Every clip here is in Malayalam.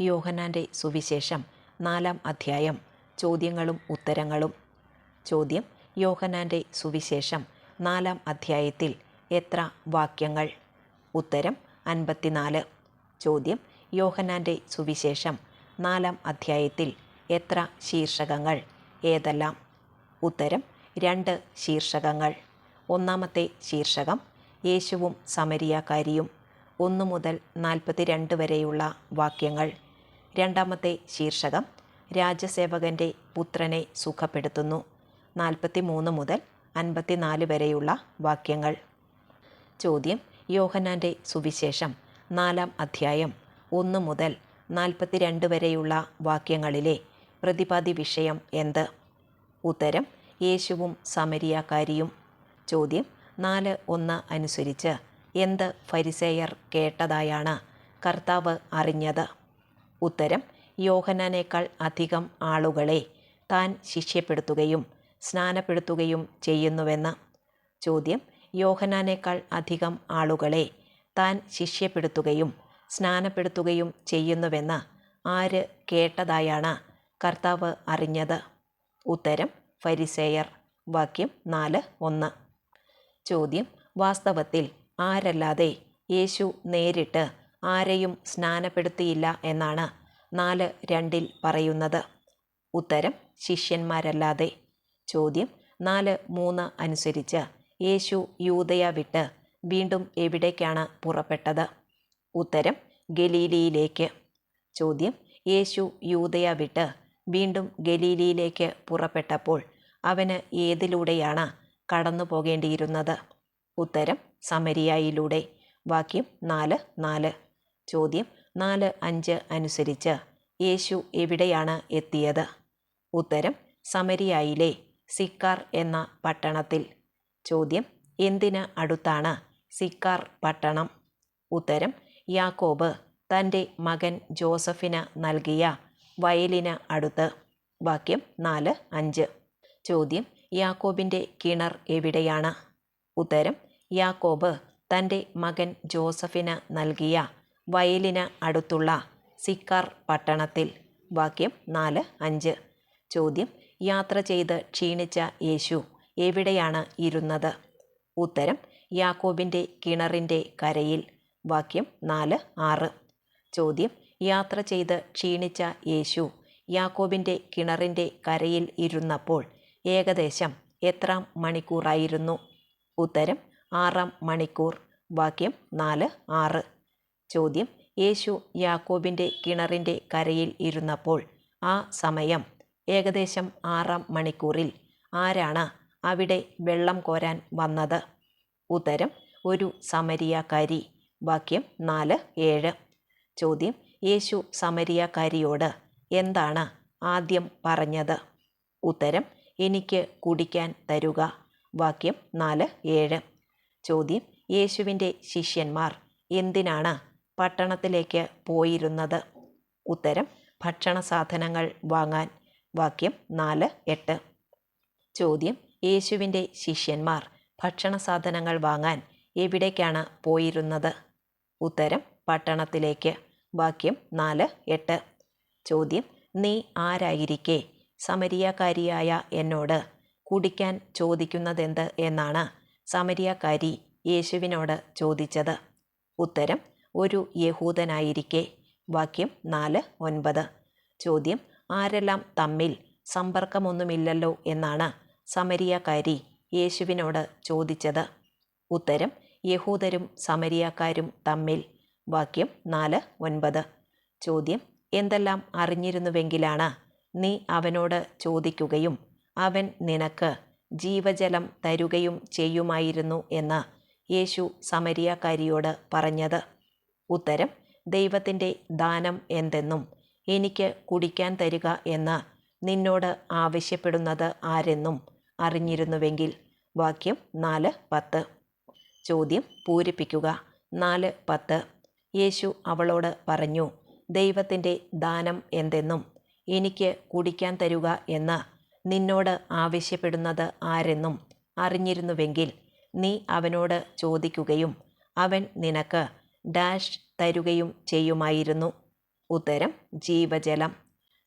യോഹന്നാന്റെ സുവിശേഷം നാലാം അധ്യായം. ചോദ്യങ്ങളും ഉത്തരങ്ങളും. ചോദ്യം യോഹനാന്റെ സുവിശേഷം നാലാം അധ്യായത്തിൽ എത്ര വാക്യങ്ങൾ? ഉത്തരം അൻപത്തിനാല്. ചോദ്യം യോഹനാന്റെ സുവിശേഷം നാലാം അധ്യായത്തിൽ എത്ര ശീർഷകങ്ങൾ? ഏതെല്ലാം? ഉത്തരം രണ്ട് ശീർഷകങ്ങൾ. ഒന്നാമത്തെ ശീർഷകം യേശുവും സമരിയാക്കാരിയും. ഒന്നു മുതൽ നാൽപ്പത്തിരണ്ട് വരെയുള്ള വാക്യങ്ങൾ. രണ്ടാമത്തെ ശീർഷകം രാജ്യസേവകന്റെ പുത്രനെ സുഖപ്പെടുത്തുന്നു. നാൽപ്പത്തി മൂന്ന് മുതൽ അൻപത്തിനാല് വരെയുള്ള വാക്യങ്ങൾ. ചോദ്യം. യോഹനാന്റെ സുവിശേഷം നാലാം അധ്യായം ഒന്ന് മുതൽ നാൽപ്പത്തിരണ്ട് വരെയുള്ള വാക്യങ്ങളിലെ പ്രതിപാദ്യ വിഷയം എന്ത്? ഉത്തരം. യേശുവും സമരിയാക്കാരിയും. ചോദ്യം. നാല് ഒന്ന് അനുസരിച്ച് എന്ത് ഫരിസേയർ കേട്ടതായാണ് കർത്താവ് അറിഞ്ഞത്. ഉത്തരം യോഹന്നാനേക്കാൾ അധികം ആളുകളെ താൻ ശിഷ്യപ്പെടുത്തുകയും സ്നാനപ്പെടുത്തുകയും ചെയ്യുന്നുവെന്ന് ചോദ്യം യോഹനാനേക്കാൾ അധികം ആളുകളെ താൻ ശിഷ്യപ്പെടുത്തുകയും സ്നാനപ്പെടുത്തുകയും ചെയ്യുന്നുവെന്ന് ആര് കേട്ടതായാണ് കർത്താവ് അറിഞ്ഞത്? ഉത്തരം ഫരിസേയർ. വാക്യം നാല് ഒന്ന്. ചോദ്യം വാസ്തവത്തിൽ ആരല്ലാതെ യേശു നേരിട്ട് ആരെയും സ്നാനപ്പെടുത്തിയില്ല എന്നാണ് നാല് രണ്ടിൽ പറയുന്നത്. ഉത്തരം ശിഷ്യന്മാരല്ലാതെ. ചോദ്യം നാല് മൂന്ന് അനുസരിച്ച് യേശു യൂതയ വിട്ട് വീണ്ടും എവിടേക്കാണ് പുറപ്പെട്ടത്? ഉത്തരം ഗലീലിയിലേക്ക്. ചോദ്യം യേശു യൂതയ വിട്ട് വീണ്ടും ഗലീലിയിലേക്ക് പുറപ്പെട്ടപ്പോൾ അവന് ഏതിലൂടെയാണ് കടന്നു പോകേണ്ടിയിരുന്നത്? ഉത്തരം സമരിയായിലൂടെ. വാക്യം നാല് നാല്. ചോദ്യം നാല് അഞ്ച് അനുസരിച്ച് യേശു എവിടെയാണ് എത്തിയത്? ഉത്തരം സമരിയായിലെ സിക്കാർ എന്ന പട്ടണത്തിൽ. ചോദ്യം എന്തിന് അടുത്താണ് സിക്കാർ പട്ടണം? ഉത്തരം യാക്കോബ് തന്റെ മകൻ ജോസഫിന് നൽകിയ വയലിന് അടുത്ത്. വാക്യം നാല് അഞ്ച്. ചോദ്യം യാക്കോബിന്റെ കിണർ എവിടെയാണ്? ഉത്തരം യാക്കോബ് തന്റെ മകൻ ജോസഫിന് നൽകിയ വയലിന് അടുത്തുള്ള സിക്കാർ പട്ടണത്തിൽ. വാക്യം നാല് അഞ്ച്. ചോദ്യം യാത്ര ചെയ്ത് ക്ഷീണിച്ച യേശു എവിടെയാണ് ഇരുന്നത്? ഉത്തരം യാക്കോബിന്റെ കിണറിന്റെ കരയിൽ. വാക്യം നാല് ആറ്. ചോദ്യം യാത്ര ചെയ്ത് ക്ഷീണിച്ച യേശു യാക്കോബിന്റെ കിണറിന്റെ കരയിൽ ഇരുന്നപ്പോൾ ഏകദേശം എത്രാം മണിക്കൂറായിരുന്നു? ഉത്തരം ആറാം മണിക്കൂർ. വാക്യം നാല് ആറ്. ചോദ്യം. യേശു യാക്കോബിന്റെ കിണറിന്റെ കരയിൽ ഇരുന്നപ്പോൾ ആ സമയം ഏകദേശം ആറാം മണിക്കൂറിൽ. ആരാണ് അവിടെ വെള്ളം കോരാൻ വന്നത്? ഉത്തരം ഒരു സമരിയാക്കാരി. വാക്യം നാല് ഏഴ്. ചോദ്യം യേശു സമരിയാക്കാരിയോട് എന്താണ് ആദ്യം പറഞ്ഞത്? ഉത്തരം എനിക്ക് കുടിക്കാൻ തരുക. വാക്യം നാല് ഏഴ്. ചോദ്യം യേശുവിന്റെ ശിഷ്യന്മാർ എന്തിനാണ് പട്ടണത്തിലേക്ക് പോയിരുന്നത്. ഉത്തരം ഭക്ഷണ സാധനങ്ങൾ വാങ്ങാൻ. വാക്യം നാല് എട്ട്. ചോദ്യം യേശുവിന്റെ ശിഷ്യന്മാർ ഭക്ഷണ സാധനങ്ങൾ വാങ്ങാൻ എവിടേക്കാണ് പോയിരുന്നത്? ഉത്തരം പട്ടണത്തിലേക്ക്. വാക്യം നാല് എട്ട്. ചോദ്യം നീ ആരായിരിക്കെ? സമരിയാക്കാരിയായ എന്നോട് കുടിക്കാൻ ചോദിക്കുന്നതെന്ത് എന്നാണ് സമരിയാക്കാരി യേശുവിനോട് ചോദിച്ചത്. ഉത്തരം ഒരു യഹൂദനായിരിക്കെ. വാക്യം നാല് ഒൻപത്. ചോദ്യം ആരെല്ലാം തമ്മിൽ സമ്പർക്കമൊന്നുമില്ലല്ലോ എന്നാണ് സമരിയാക്കാരി യേശുവിനോട് ചോദിച്ചത്. ഉത്തരം യഹൂദരും സമരിയാക്കാരും തമ്മിൽ. വാക്യം നാല് ഒൻപത്. ചോദ്യം എന്തെല്ലാം അറിഞ്ഞിരുന്നുവെങ്കിലാണ് നീ അവനോട് ചോദിക്കുകയും അവൻ നിനക്ക് ജീവജലം തരുകയും ചെയ്യുമായിരുന്നു എന്ന് യേശു സമരിയാക്കാരിയോട് പറഞ്ഞത്. ഉത്തരം ദൈവത്തിന്റെ ദാനം എന്തെന്നും എനിക്ക് കുടിക്കാൻ തരിക എന്ന് നിന്നോട് ആവശ്യപ്പെടുന്നത് ആരെന്നും അറിഞ്ഞിരുന്നുവെങ്കിൽ വാക്യം നാല് പത്ത്. ചോദ്യം പൂരിപ്പിക്കുക. നാല് പത്ത്. യേശു അവളോട് പറഞ്ഞു ദൈവത്തിന്റെ ദാനം എന്തെന്നും എനിക്ക് കുടിക്കാൻ തരുക എന്ന് നിന്നോട് ആവശ്യപ്പെടുന്നത് ആരെന്നും അറിഞ്ഞിരുന്നുവെങ്കിൽ നീ അവനോട് ചോദിക്കുകയും അവൻ നിനക്ക് ഡാഷ് തരുകയും ചെയ്യുമായിരുന്നു. ഉത്തരം ജീവജലം.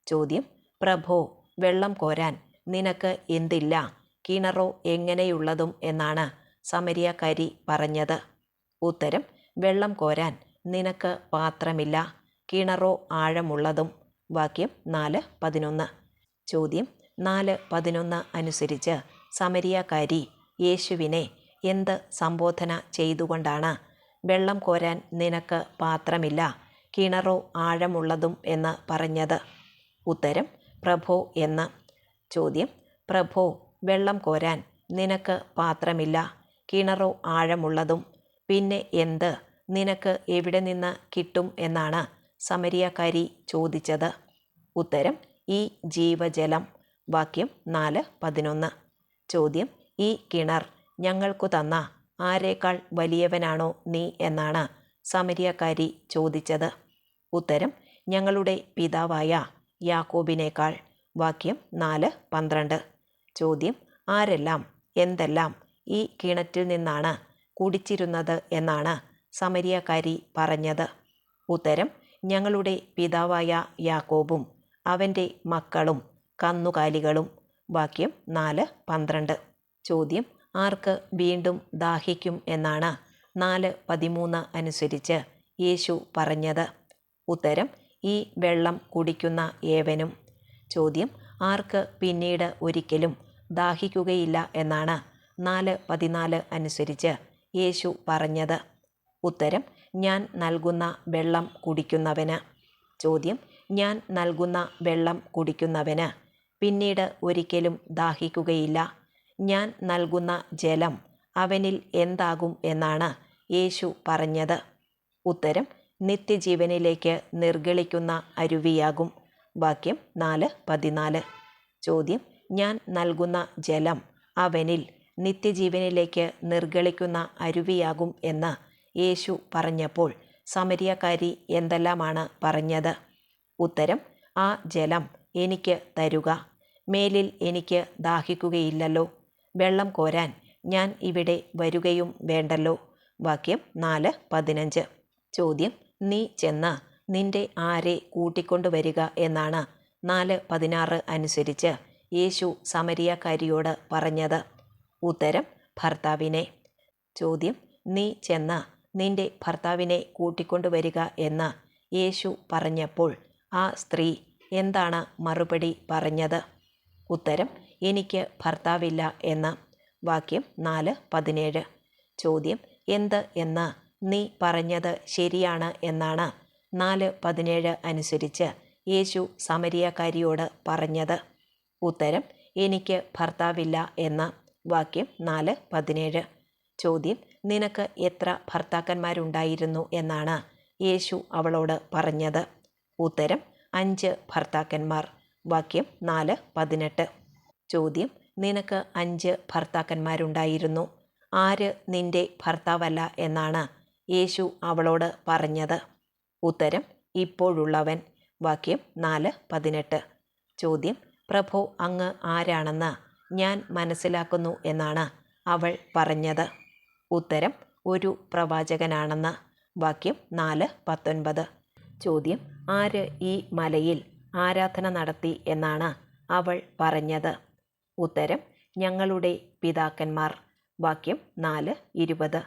ചോദ്യം പ്രഭോ വെള്ളം കോരാൻ നിനക്ക് എന്തില്ല? കിണറോ എങ്ങനെയുള്ളതും എന്നാണ് സമരിയക്കാരി പറഞ്ഞത്. ഉത്തരം വെള്ളം കോരാൻ നിനക്ക് പാത്രമില്ല. കിണറോ ആഴമുള്ളതും. വാക്യം നാല് പതിനൊന്ന്. ചോദ്യം നാല് പതിനൊന്ന് അനുസരിച്ച് സമരിയക്കാരി യേശുവിനെ എന്ത് സംബോധന ചെയ്തുകൊണ്ടാണ് വെള്ളം കോരാൻ നിനക്ക് പാത്രമില്ല. കിണറോ ആഴമുള്ളതും എന്ന് പറഞ്ഞത്. ഉത്തരം പ്രഭോ എന്ന്. ചോദ്യം പ്രഭോ വെള്ളം കോരാൻ നിനക്ക് പാത്രമില്ല. കിണറോ ആഴമുള്ളതും. പിന്നെ എന്ത്? നിനക്ക് എവിടെ നിന്ന് കിട്ടും എന്നാണ് സമരിയക്കാരി ചോദിച്ചത്. ഉത്തരം ഈ ജീവജലം. വാക്യം നാല് പതിനൊന്ന്. ചോദ്യം ഈ കിണർ ഞങ്ങൾക്കു തന്ന. ആരേക്കാൾ വലിയവനാണോ നീ എന്നാണ് സമരിയക്കാരി ചോദിച്ചത്. ഉത്തരം ഞങ്ങളുടെ പിതാവായ യാക്കോബിനേക്കാൾ. വാക്യം നാല് പന്ത്രണ്ട്. ചോദ്യം ആരെല്ലാം എന്തെല്ലാം ഈ കിണറ്റിൽ നിന്നാണ് കുടിച്ചിരുന്നത് എന്നാണ് സമരിയക്കാരി പറഞ്ഞത്. ഉത്തരം ഞങ്ങളുടെ പിതാവായ യാക്കോബും അവന്റെ മക്കളും കന്നുകാലികളും. വാക്യം നാല് പന്ത്രണ്ട്. ചോദ്യം ആർക്ക് വീണ്ടും ദാഹിക്കും എന്നാണ് നാല് പതിമൂന്ന് അനുസരിച്ച് യേശു പറഞ്ഞത്. ഉത്തരം ഈ വെള്ളം കുടിക്കുന്ന ഏവനും. ചോദ്യം ആർക്ക് പിന്നീട് ഒരിക്കലും ദാഹിക്കുകയില്ല എന്നാണ് നാല് പതിനാല് അനുസരിച്ച് യേശു പറഞ്ഞത്. ഉത്തരം ഞാൻ നൽകുന്ന വെള്ളം കുടിക്കുന്നവന്. ചോദ്യം ഞാൻ നൽകുന്ന വെള്ളം കുടിക്കുന്നവന് പിന്നീട് ഒരിക്കലും ദാഹിക്കുകയില്ല. ഞാൻ നൽകുന്ന ജലം അവനിൽ എന്താകും എന്നാണ് യേശു പറഞ്ഞത്. ഉത്തരം നിത്യജീവനിലേക്ക് നിർഗളിക്കുന്ന അരുവിയാകും. വാക്യം നാല് പതിനാല്. ചോദ്യം ഞാൻ നൽകുന്ന ജലം അവനിൽ നിത്യജീവനിലേക്ക് നിർഗളിക്കുന്ന അരുവിയാകും എന്ന് യേശു പറഞ്ഞപ്പോൾ സമരിയക്കാരി എന്തെല്ലാമാണ് പറഞ്ഞത്? ഉത്തരം ആ ജലം എനിക്ക് തരുക. മേലിൽ എനിക്ക് ദാഹിക്കുകയില്ലല്ലോ. വെള്ളം കോരാൻ ഞാൻ ഇവിടെ വരികയും വേണ്ടല്ലോ. വാക്യം നാല് പതിനഞ്ച്. ചോദ്യം നീ ചെന്ന്. നിന്റെ ആരെ കൂട്ടിക്കൊണ്ടുവരിക എന്നാണ് നാല് പതിനാറ് അനുസരിച്ച് യേശു സമരിയക്കാരിയോട് പറഞ്ഞത്. ഉത്തരം ഭർത്താവിനെ. ചോദ്യം നീ ചെന്ന്. നിന്റെ ഭർത്താവിനെ കൂട്ടിക്കൊണ്ടുവരിക എന്ന് യേശു പറഞ്ഞപ്പോൾ ആ സ്ത്രീ എന്താണ് മറുപടി പറഞ്ഞത്? ഉത്തരം എനിക്ക് ഭർത്താവില്ല എന്ന് വാക്യം നാല് പതിനേഴ്. ചോദ്യം എന്ത് എന്ന് നീ പറഞ്ഞത് ശരിയാണ് എന്നാണ് നാല് പതിനേഴ് അനുസരിച്ച് യേശു സമരിയക്കാരിയോട് പറഞ്ഞത്. ഉത്തരം എനിക്ക് ഭർത്താവില്ല എന്ന വാക്യം നാല് പതിനേഴ്. ചോദ്യം നിനക്ക് എത്ര ഭർത്താക്കന്മാരുണ്ടായിരുന്നു എന്നാണ് യേശു അവളോട് പറഞ്ഞത്. ഉത്തരം അഞ്ച് ഭർത്താക്കന്മാർ വാക്യം നാല് പതിനെട്ട്. ചോദ്യം. നിനക്ക് അഞ്ച് ഭർത്താക്കന്മാരുണ്ടായിരുന്നു. ആര് നിന്റെ ഭർത്താവല്ല എന്നാണ് യേശു അവളോട് പറഞ്ഞത്. ഉത്തരം ഇപ്പോഴുള്ളവൻ. വാക്യം നാല് പതിനെട്ട്. ചോദ്യം പ്രഭു അങ്ങ് ആരാണെന്ന് ഞാൻ മനസ്സിലാക്കുന്നു എന്നാണ് അവൾ പറഞ്ഞത്. ഉത്തരം ഒരു പ്രവാചകനാണെന്ന്. വാക്യം നാല് പത്തൊൻപത്. ചോദ്യം ആര് ഈ മലയിൽ ആരാധന നടത്തി എന്നാണ് അവൾ പറഞ്ഞത്. ഉത്തരം ഞങ്ങളുടെ പിതാക്കന്മാർ. വാക്യം നാല് ഇരുപത്.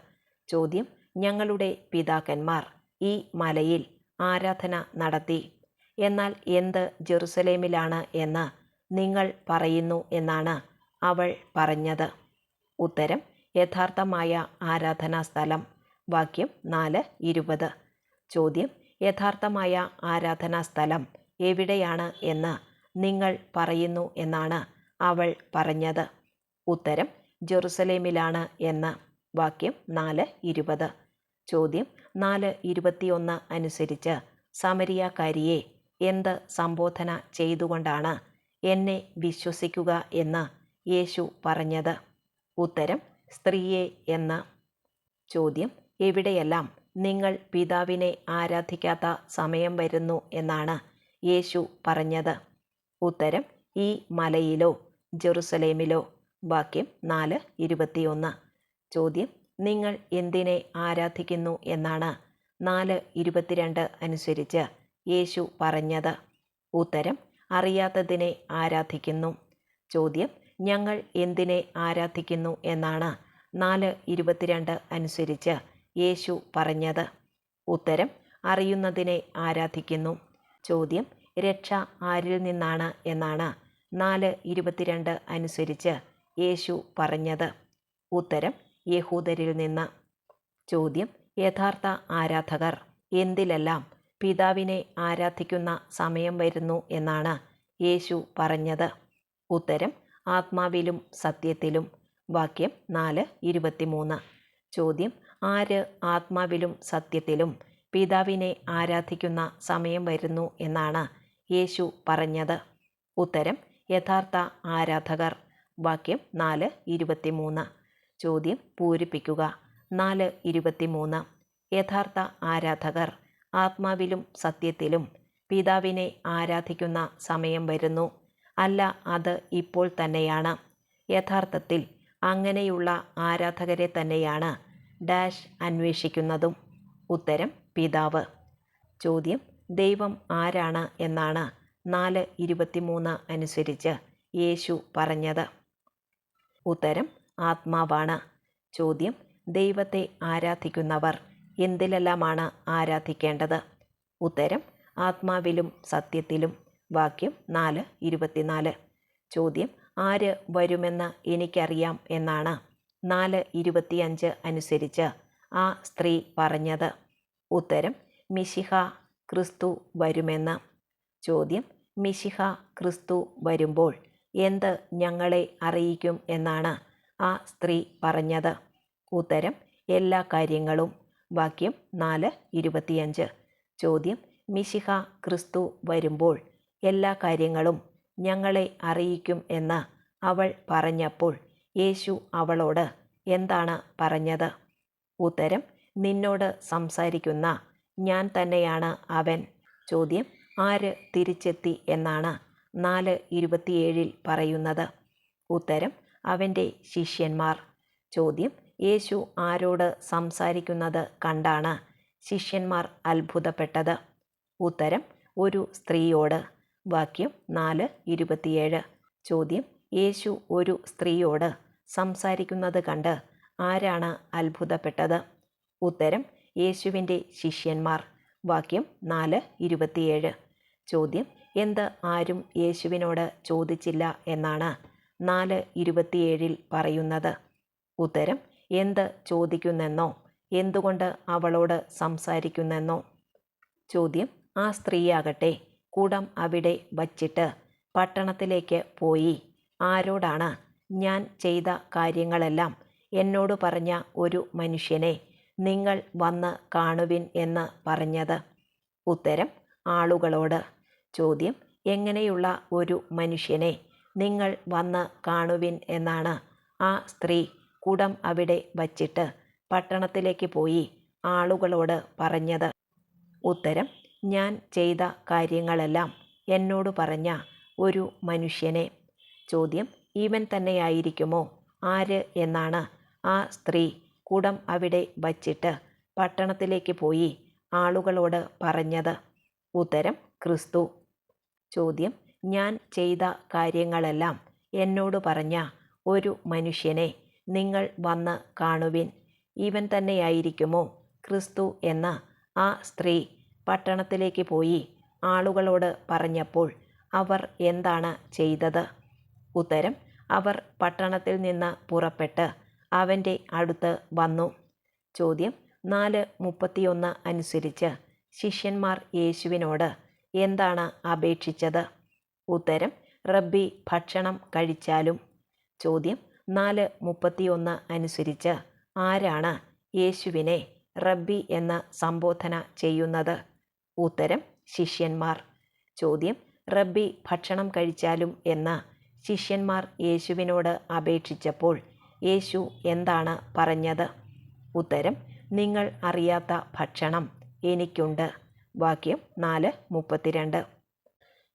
ചോദ്യം ഞങ്ങളുടെ പിതാക്കന്മാർ ഈ മലയിൽ ആരാധന നടത്തി. എന്നാൽ എന്ത് ജെറുസലേമിലാണ് എന്ന് നിങ്ങൾ പറയുന്നു എന്നാണ് അവൾ പറഞ്ഞത്. ഉത്തരം യഥാർത്ഥമായ ആരാധനാ സ്ഥലം. വാക്യം നാല് ഇരുപത്. ചോദ്യം യഥാർത്ഥമായ ആരാധനാ സ്ഥലം എവിടെയാണ് എന്ന് നിങ്ങൾ പറയുന്നു എന്നാണ് അവൾ പറഞ്ഞത്. ഉത്തരം ജെറുസലേമിലാണ് എന്ന് വാക്യം നാല് ഇരുപത്. ചോദ്യം നാല് ഇരുപത്തിയൊന്ന് അനുസരിച്ച് സമരിയാക്കാരിയെ എന്ത് സംബോധന ചെയ്തുകൊണ്ടാണ് എന്നെ വിശ്വസിക്കുക എന്ന് യേശു പറഞ്ഞത്? ഉത്തരം സ്ത്രീയെ എന്ന്. ചോദ്യം എവിടെയെല്ലാം നിങ്ങൾ പിതാവിനെ ആരാധിക്കാത്ത സമയം വരുന്നു എന്നാണ് യേശു പറഞ്ഞത്. ഉത്തരം ഈ മലയിലോ ജെറുസലേമിലോ? വാക്യം നാല് ഇരുപത്തിയൊന്ന്. ചോദ്യം നിങ്ങൾ എന്തിനെ ആരാധിക്കുന്നു എന്നാണ്. നാല് ഇരുപത്തിരണ്ട് അനുസരിച്ച് യേശു പറഞ്ഞത്. ഉത്തരം അറിയാത്തതിനെ ആരാധിക്കുന്നു. ചോദ്യം ഞങ്ങൾ എന്തിനെ ആരാധിക്കുന്നു എന്നാണ്. നാല് ഇരുപത്തിരണ്ട് അനുസരിച്ച് യേശു പറഞ്ഞത്. ഉത്തരം അറിയുന്നതിനെ ആരാധിക്കുന്നു. ചോദ്യം രക്ഷ ആരിൽ നിന്നാണ് എന്നാണ്. നാല് ഇരുപത്തിരണ്ട് അനുസരിച്ച് യേശു പറഞ്ഞത്. ഉത്തരം യഹൂദരിൽ നിന്ന്. ചോദ്യം യഥാർത്ഥ ആരാധകർ. എന്തിലെല്ലാം പിതാവിനെ ആരാധിക്കുന്ന സമയം വരുന്നു എന്നാണ് യേശു പറഞ്ഞത്. ഉത്തരം ആത്മാവിലും സത്യത്തിലും. വാക്യം നാല് ഇരുപത്തിമൂന്ന്. ചോദ്യം ആര് ആത്മാവിലും സത്യത്തിലും പിതാവിനെ ആരാധിക്കുന്ന സമയം വരുന്നു എന്നാണ് യേശു പറഞ്ഞത്. ഉത്തരം യഥാർത്ഥ ആരാധകർ. വാക്യം നാല് ഇരുപത്തിമൂന്ന്. ചോദ്യം പൂരിപ്പിക്കുക. നാല് ഇരുപത്തിമൂന്ന്. യഥാർത്ഥ ആരാധകർ. ആത്മാവിലും സത്യത്തിലും പിതാവിനെ ആരാധിക്കുന്ന സമയം വരുന്നു. അല്ല അത് ഇപ്പോൾ തന്നെയാണ്. യഥാർത്ഥത്തിൽ അങ്ങനെയുള്ള ആരാധകരെ തന്നെയാണ് ഡാഷ് അന്വേഷിക്കുന്നതും. ഉത്തരം പിതാവ്. ചോദ്യം ദൈവം ആരാണ് എന്നാണ് നാല് ഇരുപത്തിമൂന്ന് അനുസരിച്ച് യേശു പറഞ്ഞത്. ഉത്തരം ആത്മാവാണ്. ചോദ്യം ദൈവത്തെ ആരാധിക്കുന്നവർ എന്തിലെല്ലാമാണ് ആരാധിക്കേണ്ടത്? ഉത്തരം ആത്മാവിലും സത്യത്തിലും. വാക്യം നാല് ഇരുപത്തിനാല്. ചോദ്യം ആര് വരുമെന്ന് എനിക്കറിയാം എന്നാണ്. നാല് ഇരുപത്തിയഞ്ച് അനുസരിച്ച് ആ സ്ത്രീ പറഞ്ഞത്. ഉത്തരം മിശിഹ ക്രിസ്തു വരുമെന്ന്. ചോദ്യം മിശിഹ ക്രിസ്തു വരുമ്പോൾ എന്ത് ഞങ്ങളെ അറിയിക്കും എന്നാണ് ആ സ്ത്രീ പറഞ്ഞത്. ഉത്തരം എല്ലാ കാര്യങ്ങളും. വാക്യം നാല് ഇരുപത്തിയഞ്ച്. ചോദ്യം മിശിഹ ക്രിസ്തു വരുമ്പോൾ എല്ലാ കാര്യങ്ങളും ഞങ്ങളെ അറിയിക്കും എന്ന് അവൾ പറഞ്ഞപ്പോൾ യേശു അവളോട് എന്താണ് പറഞ്ഞത്? ഉത്തരം നിന്നോട് സംസാരിക്കുന്ന ഞാൻ തന്നെയാണ് അവൻ. ചോദ്യം ആര് തിരിച്ചെത്തി എന്നാണ് നാല് ഇരുപത്തിയേഴിൽ പറയുന്നത്. ഉത്തരം അവന്റെ ശിഷ്യന്മാർ. ചോദ്യം യേശു ആരോട് സംസാരിക്കുന്നത് കണ്ടാണ് ശിഷ്യന്മാർ അത്ഭുതപ്പെട്ടത്. ഉത്തരം ഒരു സ്ത്രീയോട്. വാക്യം നാല് ഇരുപത്തിയേഴ്. ചോദ്യം യേശു ഒരു സ്ത്രീയോട് സംസാരിക്കുന്നത് കണ്ട് ആരാണ് അത്ഭുതപ്പെട്ടത്? ഉത്തരം യേശുവിന്റെ ശിഷ്യന്മാർ. വാക്യം നാല് ഇരുപത്തിയേഴ്. ചോദ്യം. എന്ത് ആരും യേശുവിനോട് ചോദിച്ചില്ല എന്നാണ് നാല് ഇരുപത്തിയേഴിൽ പറയുന്നത്. ഉത്തരം എന്ത് ചോദിക്കുന്നെന്നോ? എന്തുകൊണ്ട് അവളോട് സംസാരിക്കുന്നെന്നോ? ചോദ്യം ആ സ്ത്രീയാകട്ടെ കുടം അവിടെ വച്ചിട്ട് പട്ടണത്തിലേക്ക് പോയി. ആരോടാണ്? ഞാൻ ചെയ്ത കാര്യങ്ങളെല്ലാം എന്നോട് പറഞ്ഞ ഒരു മനുഷ്യനെ നിങ്ങൾ വന്ന് കാണുവിൻ എന്ന് പറഞ്ഞത്. ഉത്തരം ആളുകളോട്. ചോദ്യം എങ്ങനെയുള്ള ഒരു മനുഷ്യനെ നിങ്ങൾ വന്ന് കാണുവിൻ എന്നാണ്. ആ സ്ത്രീ കുടം അവിടെ വച്ചിട്ട് പട്ടണത്തിലേക്ക് പോയി ആളുകളോട് പറഞ്ഞത്. ഉത്തരം ഞാൻ ചെയ്ത കാര്യങ്ങളെല്ലാം എന്നോട് പറഞ്ഞ ഒരു മനുഷ്യനെ. ചോദ്യം ഇവൻ തന്നെയായിരിക്കുമോ? ആര് എന്നാണ്. ആ സ്ത്രീ കുടം അവിടെ വച്ചിട്ട് പട്ടണത്തിലേക്ക് പോയി ആളുകളോട് പറഞ്ഞത്. ഉത്തരം ക്രിസ്തു. ചോദ്യം. ഞാൻ ചെയ്ത കാര്യങ്ങളെല്ലാം എന്നോട് പറഞ്ഞ ഒരു മനുഷ്യനെ നിങ്ങൾ വന്ന് കാണുവിൻ. ഇവൻ തന്നെയായിരിക്കുമോ ക്രിസ്തു എന്ന ആ സ്ത്രീ പട്ടണത്തിലേക്ക് പോയി ആളുകളോട് പറഞ്ഞപ്പോൾ അവർ എന്താണ് ചെയ്തത്? ഉത്തരം അവർ പട്ടണത്തിൽ നിന്ന് പുറപ്പെട്ട് അവന്റെ അടുത്ത് വന്നു. ചോദ്യം നാല് മുപ്പത്തിയൊന്ന് അനുസരിച്ച് ശിഷ്യന്മാർ യേശുവിനോട് എന്താണ് അപേക്ഷിച്ചത്? ഉത്തരം റബ്ബി ഭക്ഷണം കഴിച്ചാലും. ചോദ്യം നാല് മുപ്പത്തിയൊന്ന് അനുസരിച്ച് ആരാണ് യേശുവിനെ റബ്ബി എന്ന് സംബോധന ചെയ്യുന്നത്? ഉത്തരം ശിഷ്യന്മാർ. ചോദ്യം റബ്ബി ഭക്ഷണം കഴിച്ചാലും എന്ന് ശിഷ്യന്മാർ യേശുവിനോട് അപേക്ഷിച്ചപ്പോൾ യേശു എന്താണ് പറഞ്ഞത്? ഉത്തരം നിങ്ങൾ അറിയാത്ത ഭക്ഷണം എനിക്കുണ്ട്. വാക്യം നാല് മുപ്പത്തിരണ്ട്.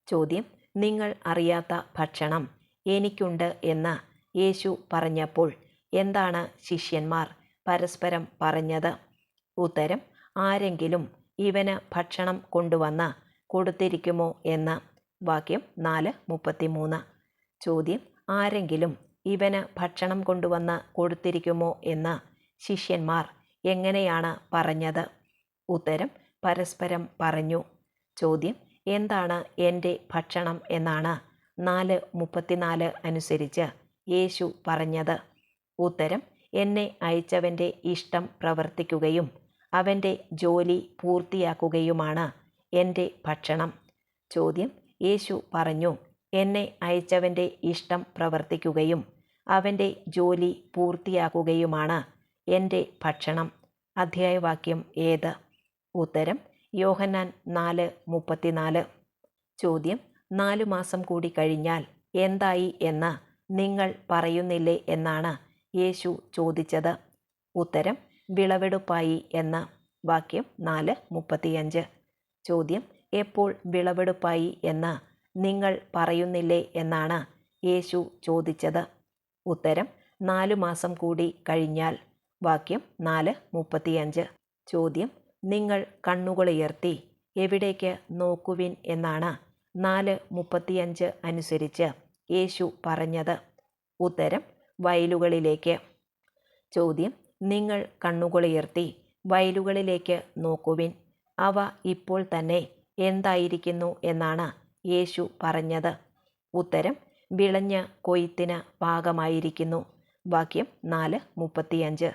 ചോദ്യം നിങ്ങൾ അറിയാത്ത ഭക്ഷണം എനിക്കുണ്ട് എന്ന് യേശു പറഞ്ഞപ്പോൾ എന്താണ് ശിഷ്യന്മാർ പരസ്പരം പറഞ്ഞത്? ഉത്തരം ആരെങ്കിലും ഇവന് ഭക്ഷണം കൊണ്ടുവന്ന് കൊടുത്തിരിക്കുമോ എന്ന്. വാക്യം നാല് മുപ്പത്തിമൂന്ന്. ചോദ്യം ആരെങ്കിലും ഇവന് ഭക്ഷണം കൊണ്ടുവന്ന് കൊടുത്തിരിക്കുമോ എന്ന് ശിഷ്യന്മാർ എങ്ങനെയാണ് പറഞ്ഞത്? ഉത്തരം പരസ്പരം പറഞ്ഞു. ചോദ്യം എന്താണ് എന്റെ ഭക്ഷണം എന്നാണ്? നാല് മുപ്പത്തിനാല് അനുസരിച്ച് യേശു പറഞ്ഞത്. ഉത്തരം എന്നെ അയച്ചവന്റെ ഇഷ്ടം പ്രവർത്തിക്കുകയും അവന്റെ ജോലി പൂർത്തിയാക്കുകയുമാണ് എന്റെ ഭക്ഷണം. ചോദ്യം യേശു പറഞ്ഞു എന്നെ അയച്ചവന്റെ ഇഷ്ടം പ്രവർത്തിക്കുകയും അവന്റെ ജോലി പൂർത്തിയാക്കുകയുമാണ് എന്റെ ഭക്ഷണം. അധ്യായവാക്യം ഏത്? ഉത്തരം യോഹന്നാൻ നാല് മുപ്പത്തിനാല്. ചോദ്യം നാലു മാസം കൂടി കഴിഞ്ഞാൽ എന്തായി എന്ന് നിങ്ങൾ പറയുന്നില്ലേ എന്നാണ് യേശു ചോദിച്ചത്. ഉത്തരം വിളവെടുപ്പായി എന്ന് വാക്യം നാല് മുപ്പത്തിയഞ്ച്. ചോദ്യം എപ്പോൾ വിളവെടുപ്പായി എന്ന് നിങ്ങൾ പറയുന്നില്ലേ എന്നാണ് യേശു ചോദിച്ചത്. ഉത്തരം നാലു മാസം കൂടി കഴിഞ്ഞാൽ വാക്യം നാല് മുപ്പത്തിയഞ്ച്. ചോദ്യം നിങ്ങൾ കണ്ണുകളുയർത്തി എവിടേക്ക് നോക്കുവിൻ എന്നാണ് നാല് മുപ്പത്തിയഞ്ച് അനുസരിച്ച് യേശു പറഞ്ഞത്. ഉത്തരം വയലുകളിലേക്ക്. ചോദ്യം നിങ്ങൾ കണ്ണുകളുയർത്തി വയലുകളിലേക്ക് നോക്കുവിൻ. അവ ഇപ്പോൾ തന്നെ എന്തായിരിക്കുന്നു എന്നാണ് യേശു പറഞ്ഞത്. ഉത്തരം വിളഞ്ഞ കൊയ്ത്തിന് പാകമായിരിക്കുന്നു. വാക്യം നാല് മുപ്പത്തിയഞ്ച്.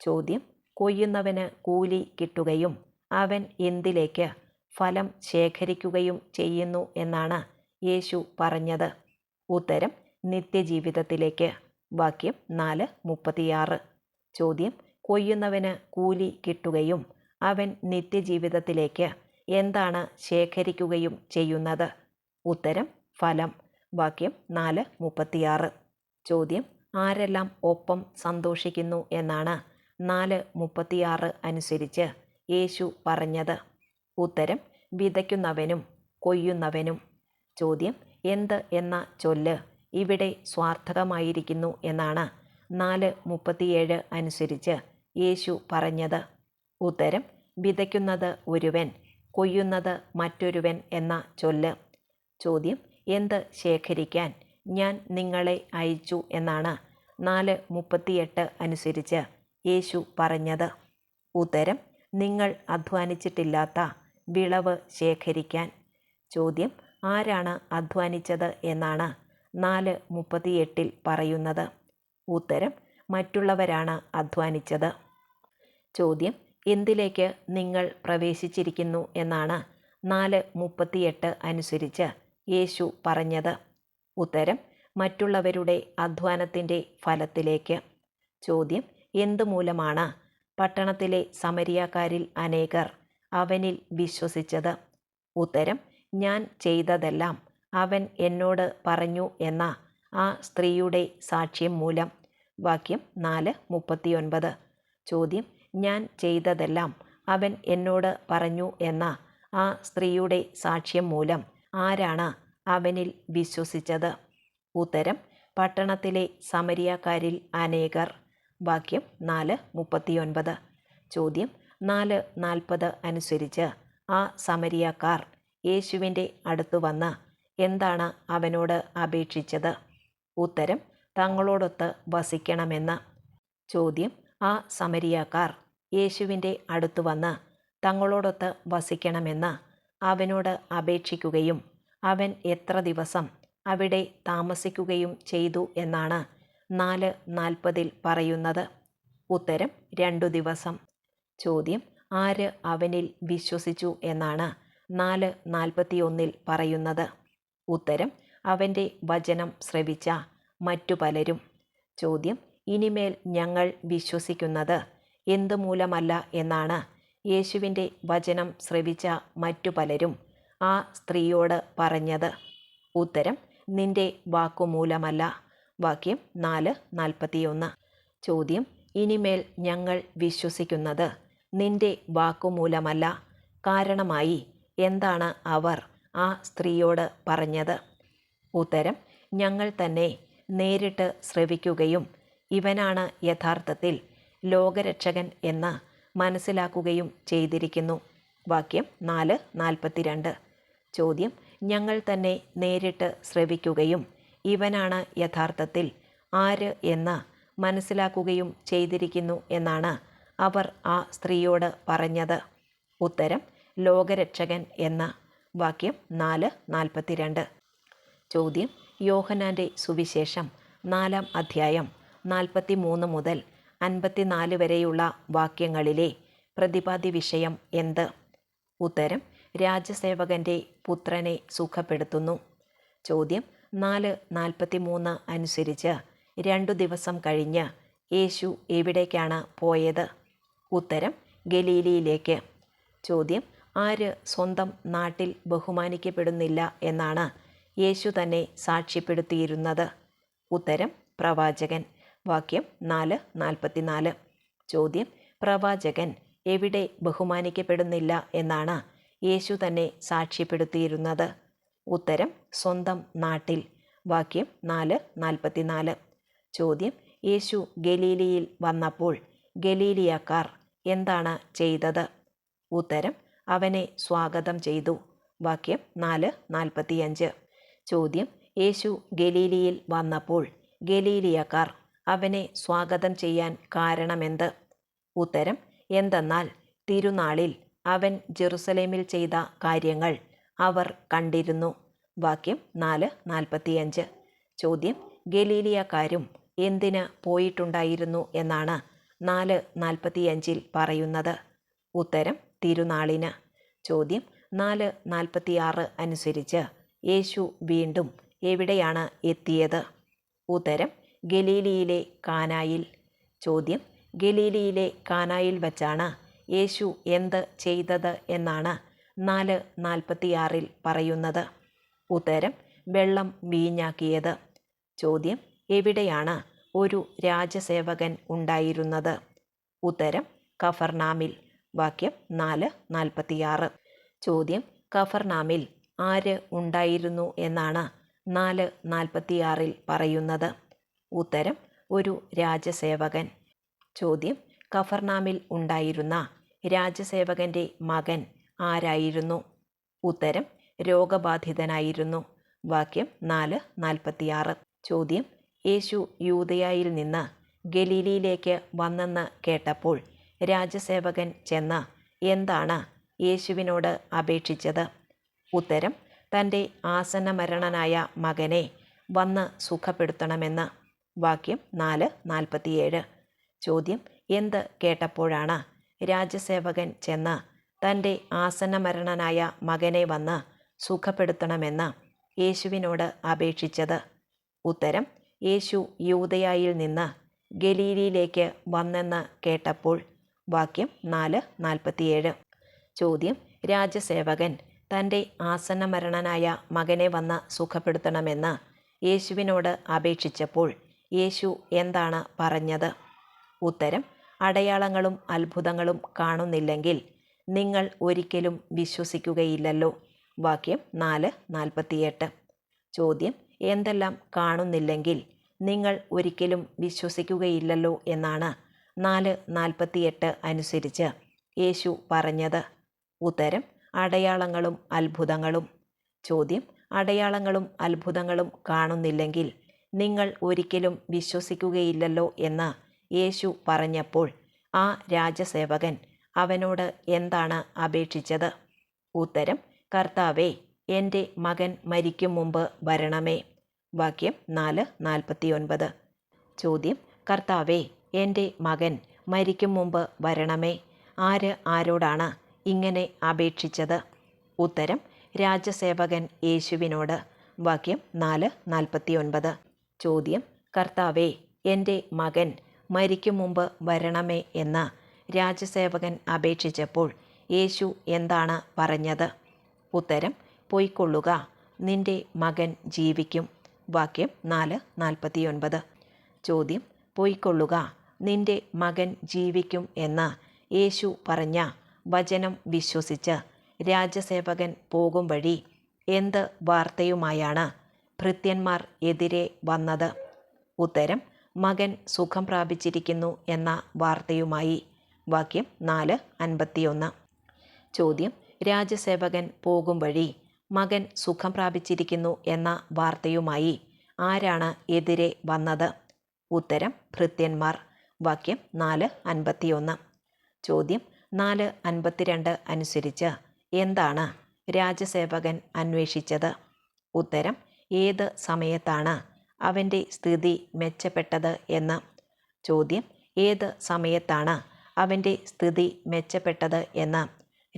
ചോദ്യം കൊയ്യുന്നവന് കൂലി കിട്ടുകയും അവൻ എന്തിലേക്ക് ഫലം ശേഖരിക്കുകയും ചെയ്യുന്നു എന്നാണ് യേശു പറഞ്ഞത്. ഉത്തരം നിത്യജീവിതത്തിലേക്ക്. വാക്യം നാല് മുപ്പത്തിയാറ്. ചോദ്യം കൊയ്യുന്നവന് കൂലി കിട്ടുകയും അവൻ നിത്യജീവിതത്തിലേക്ക് എന്താണ് ശേഖരിക്കുകയും ചെയ്യുന്നത്? ഉത്തരം ഫലം. വാക്യം നാല് മുപ്പത്തിയാറ്. ചോദ്യം ആരെല്ലാം ഒപ്പം സന്തോഷിക്കുന്നു എന്നാണ് നാല് മുപ്പത്തിയാറ് അനുസരിച്ച് യേശു പറഞ്ഞത്. ഉത്തരം വിതയ്ക്കുന്നവനും കൊയ്യുന്നവനും. ചോദ്യം എന്ത് എന്ന ചൊല്ല് ഇവിടെ സ്വാർത്ഥകമായിരിക്കുന്നു എന്നാണ്. നാല് മുപ്പത്തിയേഴ് അനുസരിച്ച് യേശു പറഞ്ഞത്. ഉത്തരം വിതയ്ക്കുന്നത് ഒരുവൻ കൊയ്യുന്നത് മറ്റൊരുവൻ എന്ന ചൊല്ല്. ചോദ്യം എന്ത് ശേഖരിക്കാൻ ഞാൻ നിങ്ങളെ അയച്ചു എന്നാണ്. നാല് മുപ്പത്തിയെട്ട് അനുസരിച്ച് യേശു പറഞ്ഞത് ഉത്തരം നിങ്ങൾ അധ്വാനിച്ചിട്ടില്ലാത്ത വിളവ് ശേഖരിക്കാൻ. ചോദ്യം ആരാണ് അധ്വാനിച്ചത് എന്നാണ് നാല് മുപ്പത്തിയെട്ടിൽ പറയുന്നത്. ഉത്തരം മറ്റുള്ളവരാണ് അധ്വാനിച്ചത്. ചോദ്യം എന്തിലേക്ക് നിങ്ങൾ പ്രവേശിച്ചിരിക്കുന്നു എന്നാണ് നാല് മുപ്പത്തിയെട്ട് അനുസരിച്ച് യേശു പറഞ്ഞത്. ഉത്തരം മറ്റുള്ളവരുടെ അധ്വാനത്തിന്റെ ഫലത്തിലേക്ക്. ചോദ്യം എന്തുമൂലമാണ് പട്ടണത്തിലെ സമരിയാക്കാരിൽ അനേകർ അവനിൽ വിശ്വസിച്ചത്? ഉത്തരം ഞാൻ ചെയ്തതെല്ലാം അവൻ എന്നോട് പറഞ്ഞു എന്ന ആ സ്ത്രീയുടെ സാക്ഷ്യം മൂലം. വാക്യം നാല് മുപ്പത്തിയൊൻപത്. ചോദ്യം ഞാൻ ചെയ്തതെല്ലാം അവൻ എന്നോട് പറഞ്ഞു എന്ന ആ സ്ത്രീയുടെ സാക്ഷ്യം മൂലം ആരാണ് അവനിൽ വിശ്വസിച്ചത്? ഉത്തരം പട്ടണത്തിലെ സമരിയാക്കാരിൽ അനേകർ. വാക്യം നാല് മുപ്പത്തിയൊൻപത്. ചോദ്യം നാല് നാൽപ്പത് അനുസരിച്ച് ആ സമരിയക്കാർ യേശുവിന്റെ അടുത്തു വന്ന് എന്താണ് അവനോട് അപേക്ഷിച്ചത്? ഉത്തരം തങ്ങളോടൊത്ത് വസിക്കണമെന്ന്. ചോദ്യം ആ സമരിയക്കാർ യേശുവിന്റെ അടുത്തു വന്ന് തങ്ങളോടൊത്ത് വസിക്കണമെന്ന് അവനോട് അപേക്ഷിക്കുകയും അവൻ എത്ര ദിവസം അവിടെ താമസിക്കുകയും ചെയ്തു എന്നാണ് നാല് നാൽപ്പതിൽ പറയുന്നത്. ഉത്തരം രണ്ടു ദിവസം. ചോദ്യം ആര് അവനിൽ വിശ്വസിച്ചു എന്നാണ്. നാല് നാൽപ്പത്തിയൊന്നിൽ പറയുന്നത്. ഉത്തരം അവന്റെ വചനം ശ്രവിച്ച മറ്റു പലരും. ചോദ്യം ഇനിമേൽ ഞങ്ങൾ വിശ്വസിക്കുന്നത് എന്തു മൂലമല്ല എന്നാണ്. യേശുവിന്റെ വചനം ശ്രവിച്ച മറ്റു പലരും ആ സ്ത്രീയോട് പറഞ്ഞത്. ഉത്തരം നിന്റെ വാക്കുമൂലമല്ല. വാക്യം നാല് നാൽപ്പത്തിയൊന്ന്. ചോദ്യം ഇനിമേൽ ഞങ്ങൾ വിശ്വസിക്കുന്നത് നിന്റെ വാക്കുമൂലമല്ല. കാരണമായി എന്താണ് അവർ ആ സ്ത്രീയോട് പറഞ്ഞത്? ഉത്തരം ഞങ്ങൾ തന്നെ നേരിട്ട് ശ്രവിക്കുകയും ഇവനാണ് യഥാർത്ഥത്തിൽ ലോകരക്ഷകൻ എന്ന് മനസ്സിലാക്കുകയും ചെയ്തിരിക്കുന്നു. വാക്യം നാല് നാൽപ്പത്തിരണ്ട്. ചോദ്യം ഞങ്ങൾ തന്നെ നേരിട്ട് ശ്രവിക്കുകയും ഇവനാണ് യഥാർത്ഥത്തിൽ ആര് എന്ന് മനസ്സിലാക്കുകയും ചെയ്തിരിക്കുന്നു എന്നാണ് അവർ ആ സ്ത്രീയോട് പറഞ്ഞത്. ഉത്തരം ലോകരക്ഷകൻ എന്ന വാക്യം നാല് നാൽപ്പത്തിരണ്ട്. ചോദ്യം യോഹനാന്റെ സുവിശേഷം നാലാം അധ്യായം നാൽപ്പത്തി മൂന്ന് മുതൽ അൻപത്തിനാല് വരെയുള്ള വാക്യങ്ങളിലെ പ്രതിപാദ്യ വിഷയം എന്ത്? ഉത്തരം രാജസേവകന്റെ പുത്രനെ സുഖപ്പെടുത്തുന്നു. ചോദ്യം നാല് നാൽപ്പത്തി മൂന്ന് അനുസരിച്ച് രണ്ടു ദിവസം കഴിഞ്ഞ് യേശു എവിടേക്കാണ് പോയത്? ഉത്തരം ഗലീലിയിലേക്ക്. ചോദ്യം ആര് സ്വന്തം നാട്ടിൽ ബഹുമാനിക്കപ്പെടുന്നില്ല എന്നാണ് യേശു തന്നെ സാക്ഷ്യപ്പെടുത്തിയിരുന്നത്. ഉത്തരം പ്രവാചകൻ. വാക്യം നാല് നാൽപ്പത്തിനാല്. ചോദ്യം പ്രവാചകൻ എവിടെ ബഹുമാനിക്കപ്പെടുന്നില്ല എന്നാണ് യേശു തന്നെ സാക്ഷ്യപ്പെടുത്തിയിരുന്നത്. ഉത്തരം സ്വന്തം നാട്ടിൽ. വാക്യം നാല് നാൽപ്പത്തിനാല്. ചോദ്യം യേശു ഗലീലിയിൽ വന്നപ്പോൾ ഗലീലിയക്കാർ എന്താണ് ചെയ്തത്? ഉത്തരം അവനെ സ്വാഗതം ചെയ്തു. വാക്യം നാല് നാൽപ്പത്തിയഞ്ച്. ചോദ്യം യേശു ഗലീലിയിൽ വന്നപ്പോൾ ഗലീലിയക്കാർ അവനെ സ്വാഗതം ചെയ്യാൻ കാരണമെന്ത്? ഉത്തരം എന്തെന്നാൽ തിരുനാളിൽ അവൻ ജെറുസലേമിൽ ചെയ്ത കാര്യങ്ങൾ അവർ കണ്ടിരുന്നു. വാക്യം നാല് നാൽപ്പത്തിയഞ്ച്. ചോദ്യം ഗലീലിയക്കാരും എന്തിന് പോയിട്ടുണ്ടായിരുന്നു എന്നാണ് നാല് നാൽപ്പത്തിയഞ്ചിൽ പറയുന്നത്. ഉത്തരം തിരുനാളിന്. ചോദ്യം നാല് നാൽപ്പത്തിയാറ് അനുസരിച്ച് യേശു വീണ്ടും എവിടെയാണ് എത്തിയത്? ഉത്തരം ഗലീലിയിലെ കാനായിൽ. ചോദ്യം ഗലീലിയിലെ കാനായിൽ വച്ചാണ് യേശു എന്ത് ചെയ്തത് എന്നാണ് നാല് നാൽപ്പത്തിയാറിൽ പറയുന്നത്. ഉത്തരം വെള്ളം വീഞ്ഞാക്കിയത്. ചോദ്യം എവിടെയാണ് ഒരു രാജസേവകൻ ഉണ്ടായിരുന്നത്? ഉത്തരം കഫർനാമിൽ. വാക്യം നാല് നാൽപ്പത്തിയാറ്. ചോദ്യം കഫർനാമിൽ ആര് ഉണ്ടായിരുന്നു എന്നാണ് നാല് നാൽപ്പത്തിയാറിൽ പറയുന്നത്. ഉത്തരം ഒരു രാജസേവകൻ. ചോദ്യം കഫർനാമിൽ ഉണ്ടായിരുന്ന രാജസേവകന്റെ മകൻ ആരായിരുന്നു? ഉത്തരം രോഗബാധിതനായിരുന്നു. വാക്യം നാല് നാൽപ്പത്തിയാറ്. ചോദ്യം യേശു യൂതയായിൽ നിന്ന് ഗലീലിയിലേക്ക് വന്നെന്ന് കേട്ടപ്പോൾ രാജസേവകൻ ചെന്ന് എന്താണ് യേശുവിനോട് അപേക്ഷിച്ചത്? ഉത്തരം തന്റെ ആസന്നമരണനായ മകനെ വന്ന് സുഖപ്പെടുത്തണമെന്ന്. വാക്യം നാല് നാൽപ്പത്തിയേഴ്. ചോദ്യം എന്ത് കേട്ടപ്പോഴാണ് രാജസേവകൻ ചെന്ന് തന്റെ ആസന്നമരണനായ മകനെ വന്ന് സുഖപ്പെടുത്തണമെന്ന് യേശുവിനോട് അപേക്ഷിച്ചത്. ഉത്തരം യേശു യൂതയായിൽ നിന്ന് ഗലീലിയിലേക്ക് വന്നെന്ന് കേട്ടപ്പോൾ വാക്യം നാല് നാൽപ്പത്തിയേഴ്. ചോദ്യം രാജസേവകൻ തന്റെ ആസന്നമരണനായ മകനെ വന്ന് സുഖപ്പെടുത്തണമെന്ന് യേശുവിനോട് അപേക്ഷിച്ചപ്പോൾ യേശു എന്താണ് പറഞ്ഞത്? ഉത്തരം അടയാളങ്ങളും അത്ഭുതങ്ങളും കാണുന്നില്ലെങ്കിൽ നിങ്ങൾ ഒരിക്കലും വിശ്വസിക്കുകയില്ലല്ലോ. വാക്യം നാല് നാൽപ്പത്തിയെട്ട്. ചോദ്യം എന്തെല്ലാം കാണുന്നില്ലെങ്കിൽ നിങ്ങൾ ഒരിക്കലും വിശ്വസിക്കുകയില്ലല്ലോ എന്നാണ്. നാല് നാൽപ്പത്തിയെട്ട് അനുസരിച്ച് യേശു പറഞ്ഞത്. ഉത്തരം അടയാളങ്ങളും അത്ഭുതങ്ങളും. ചോദ്യം അടയാളങ്ങളും അത്ഭുതങ്ങളും കാണുന്നില്ലെങ്കിൽ നിങ്ങൾ ഒരിക്കലും വിശ്വസിക്കുകയില്ലല്ലോ എന്ന് യേശു പറഞ്ഞപ്പോൾ ആ രാജസേവകൻ അവനോട് എന്താണ് അപേക്ഷിച്ചത്? ഉത്തരം കർത്താവേ എന്റെ മകൻ മരിക്കും മുമ്പ് വരണമേ. വാക്യം നാല് നാൽപ്പത്തി ഒൻപത് ചോദ്യം കർത്താവേ എന്റെ മകൻ മരിക്കും മുമ്പ് വരണമേ? ആര് ആരോടാണ് ഇങ്ങനെ അപേക്ഷിച്ചത്? ഉത്തരം രാജസേവകൻ യേശുവിനോട്. വാക്യം നാല് നാൽപ്പത്തി ഒൻപത് ചോദ്യം കർത്താവേ എന്റെ മകൻ മരിക്കും മുമ്പ് വരണമേ? എന്ന് രാജസേവകൻ അപേക്ഷിച്ചപ്പോൾ യേശു എന്താണ് പറഞ്ഞത്? ഉത്തരം പൊയ്ക്കൊള്ളുക നിന്റെ മകൻ ജീവിക്കും. വാക്യം നാല് നാൽപ്പത്തിയൊൻപത്. ചോദ്യം പൊയ്ക്കൊള്ളുക നിന്റെ മകൻ ജീവിക്കും എന്ന് യേശു പറഞ്ഞ വചനം വിശ്വസിച്ച് രാജസേവകൻ പോകും വഴി എന്ത് വാർത്തയുമായാണ് ഭൃത്യന്മാർ എതിരെ വന്നത്? ഉത്തരം മകൻ സുഖം പ്രാപിച്ചിരിക്കുന്നു എന്ന വാർത്തയുമായി വാക്യം നാല് അൻപത്തിയൊന്ന്. ചോദ്യം രാജസേവകൻ പോകും വഴി മകൻ സുഖം പ്രാപിച്ചിരിക്കുന്നു എന്ന വാർത്തയുമായി ആരാണ് എതിരെ വന്നത്? ഉത്തരം ഭൃത്യന്മാർ. വാക്യം നാല് അൻപത്തിയൊന്ന്. ചോദ്യം നാല് അൻപത്തിരണ്ട് അനുസരിച്ച് എന്താണ് രാജസേവകൻ അന്വേഷിച്ചത്? ഉത്തരം ഏത് സമയത്താണ് അവന്റെ സ്ഥിതി മെച്ചപ്പെട്ടത് എന്ന്. ചോദ്യം ഏത് സമയത്താണ് അവന്റെ സ്ഥിതി മെച്ചപ്പെട്ടത് എന്ന്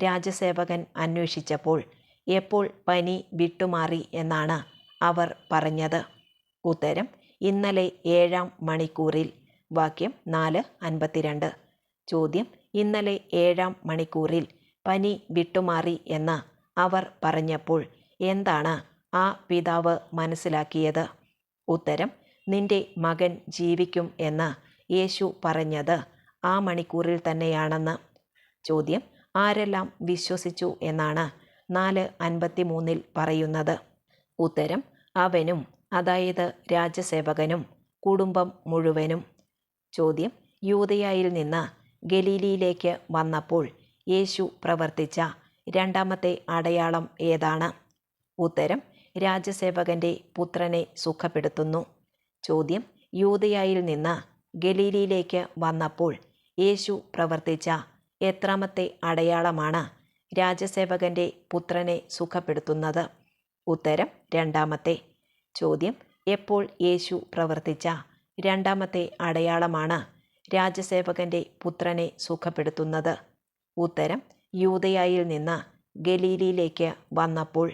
രാജസേവകൻ അന്വേഷിച്ചപ്പോൾ എപ്പോൾ പനി വിട്ടുമാറി എന്നാണ് അവർ പറഞ്ഞത്. ഉത്തരം ഇന്നലെ ഏഴാം മണിക്കൂറിൽ. വാക്യം നാല് അൻപത്തിരണ്ട്. ചോദ്യം ഇന്നലെ ഏഴാം മണിക്കൂറിൽ പനി വിട്ടുമാറി എന്ന് അവർ പറഞ്ഞപ്പോൾ എന്താണ് ആ പിതാവ് മനസ്സിലാക്കിയത്? ഉത്തരം നിന്റെ മകൻ ജീവിക്കും എന്ന് യേശു പറഞ്ഞത് ആ മണിക്കൂറിൽ തന്നെയാണെന്ന് ചോദ്യം ആരെല്ലാം വിശ്വസിച്ചു എന്നാണ് നാല് അൻപത്തി മൂന്നിൽ പറയുന്നത്. ഉത്തരം അവനും അതായത് രാജ്യസേവകനും കുടുംബം മുഴുവനും. ചോദ്യം യൂതയായിൽ നിന്ന് ഗലീലിയിലേക്ക് വന്നപ്പോൾ യേശു പ്രവർത്തിച്ച രണ്ടാമത്തെ അടയാളം ഏതാണ്? ഉത്തരം രാജ്യസേവകന്റെ പുത്രനെ സുഖപ്പെടുത്തുന്നു. ചോദ്യം യൂതയായിൽ നിന്ന് ഗലീലിയിലേക്ക് വന്നപ്പോൾ യേശു പ്രവർത്തിച്ച എത്രാമത്തെ അടയാളമാണ് രാജസേവകന്റെ പുത്രനെ സുഖപ്പെടുത്തുന്നത്. ഉത്തരം രണ്ടാമത്തെ. ചോദ്യം എപ്പോൾ യേശു പ്രവർത്തിച്ച രണ്ടാമത്തെ അടയാളമാണ് രാജസേവകന്റെ പുത്രനെ സുഖപ്പെടുത്തുന്നത്? ഉത്തരം യൂതയായിൽ നിന്ന് ഗലീലിയിലേക്ക് വന്നപ്പോൾ.